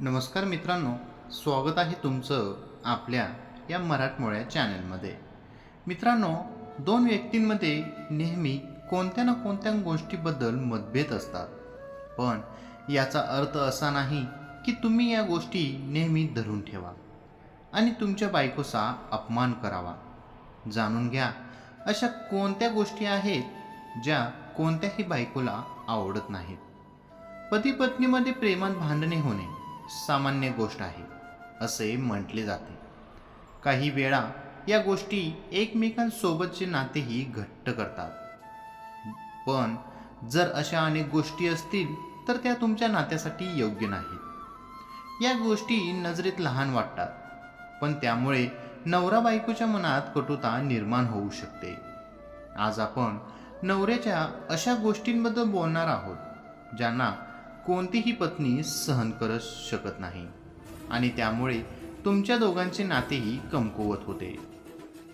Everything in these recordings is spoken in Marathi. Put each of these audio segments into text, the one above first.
नमस्कार मित्रांनो स्वागत आहे तुमचं आपल्या या मराठमोळ्या चॅनलमध्ये. मित्रांनो दोन व्यक्तींमध्ये नेहमी कोणत्या ना कोणत्या गोष्टीबद्दल मतभेद असतात. पण याचा अर्थ असा नाही की तुम्ही या गोष्टी नेहमी धरून ठेवा आणि तुमच्या बायकोचा अपमान करावा. जाणून घ्या अशा कोणत्या गोष्टी आहेत ज्या कोणत्याही बायकोला आवडत नाहीत. पती पत्नीमध्ये प्रेमात भांडणे होणे सामान्य गोष्ट आहे असे म्हटले जाते. काही वेळा या गोष्टी एकमेकांसोबतचे नातेही घट्ट करतात. पण जर अशा अनेक गोष्टी असतील तर त्या तुमच्या नात्यासाठी योग्य नाहीत. या गोष्टी नजरेत लहान वाटतात पण त्यामुळे नवरा बायकोच्या मनात कटुता निर्माण होऊ शकते. आज आपण नवऱ्याच्या अशा गोष्टींबद्दल बोलणार आहोत ज्यांना कोणतीही पत्नी सहन करत शकत नाही. आणि त्यामुळे तुमच्या दोघांचे नातेही कमकुवत होते.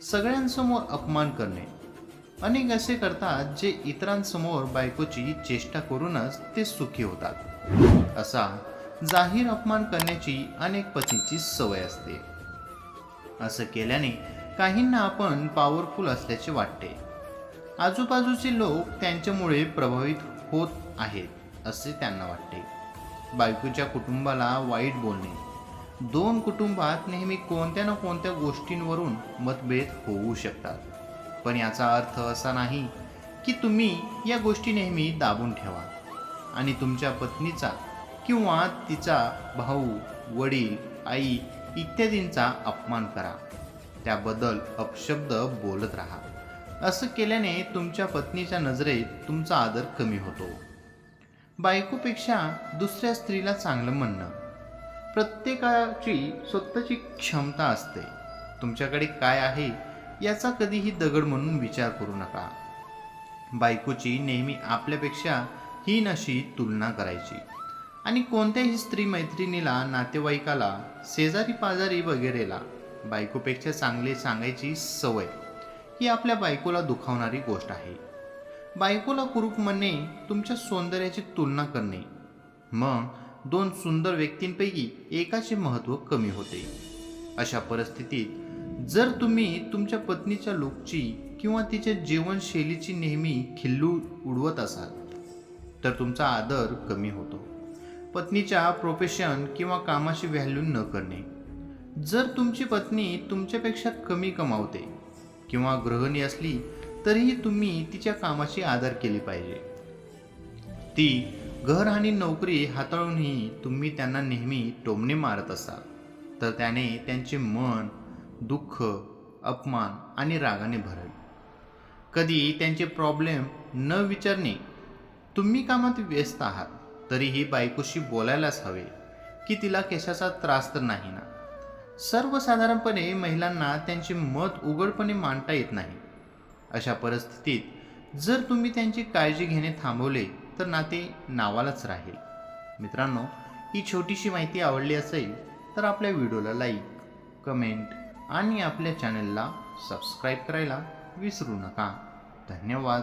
सगळ्यांसमोर अपमान करणे. अनेक असे करतात जे इतरांसमोर बायकोची चेष्टा करूनच ते सुखी होतात. असा जाहीर अपमान करण्याची अनेक पतींची सवय असते. असं केल्याने काहींना आपण पॉवरफुल असल्याचे वाटते. आजूबाजूचे लोक त्यांच्यामुळे प्रभावित होत आहेत. असे त्यांना वाटते. बायकोच्या कुटुंबाला वाईट बोलणे. दोन कुटुंबात नेहमी कोणत्या ना कोणत्या गोष्टींवरून मतभेद होऊ शकतात. पण याचा अर्थ असा नाही की तुम्ही या गोष्टी नेहमी दाबून ठेवा. आणि तुमच्या पत्नीचा किंवा तिचा भाऊ वडील आई इत्यादींचा अपमान करा. त्याबद्दल अपशब्द बोलत राहा. असं केल्याने तुमच्या पत्नीच्या नजरेत तुमचा आदर कमी होतो. बायकोपेक्षा दुसऱ्या स्त्रीला चांगलं म्हणणं. प्रत्येकाची स्वतःची क्षमता असते. तुमच्याकडे काय आहे याचा कधीही दगड म्हणून विचार करू नका. बायकोची नेहमी आपल्यापेक्षा हीन अशी तुलना करायची. आणि कोणत्याही स्त्री मैत्रिणीला नातेवाईकाला शेजारी पाजारी वगैरेला बायकोपेक्षा चांगले सांगायची सवय ही आपल्या बायकोला दुखावणारी गोष्ट आहे. बायकोला कुरूप म्हणणे तुमच्या सौंदर्याची तुलना करणे. मग दोन सुंदर व्यक्तींपैकी एकाचे महत्त्व कमी होते. अशा परिस्थितीत जर तुम्ही तुमच्या पत्नीच्या लुकची किंवा तिच्या जीवनशैलीची नेहमी खिल्लू उडवत असाल तर तुमचा आदर कमी होतो. पत्नीच्या प्रोफेशन किंवा कामाची व्हॅल्यू न करणे. जर तुमची पत्नी तुमच्यापेक्षा कमी कमावते किंवा गृहिणी असली तरीही तुम्ही तिच्या कामाची आदर केली पाहिजे. ती घर आणि नोकरी हाताळूनही तुम्ही त्यांना नेहमी टोमणे मारत असाल. तर त्याने त्यांचे मन दुःख अपमान आणि रागाने भरेल. कधी त्यांचे प्रॉब्लेम न विचारणे तुम्ही कामात व्यस्त आहात तरीही बायकोशी बोलायलाच हवे की तिला केशाचा त्रास तर नाही ना? सर्वसाधारणपणे महिलांना त्यांचे मत उघडपणे मांडता येत नाही. अशा परिस्थितीत जर तुम्ही त्यांची काळजी घेणे थांबवले तर नाते नावालाच राहील. मित्रांनो ही छोटीशी माहिती आवडली असेल तर आपल्या व्हिडिओला लाईक कमेंट आणि आपल्या चॅनलला सबस्क्राईब करायला विसरू नका. धन्यवाद.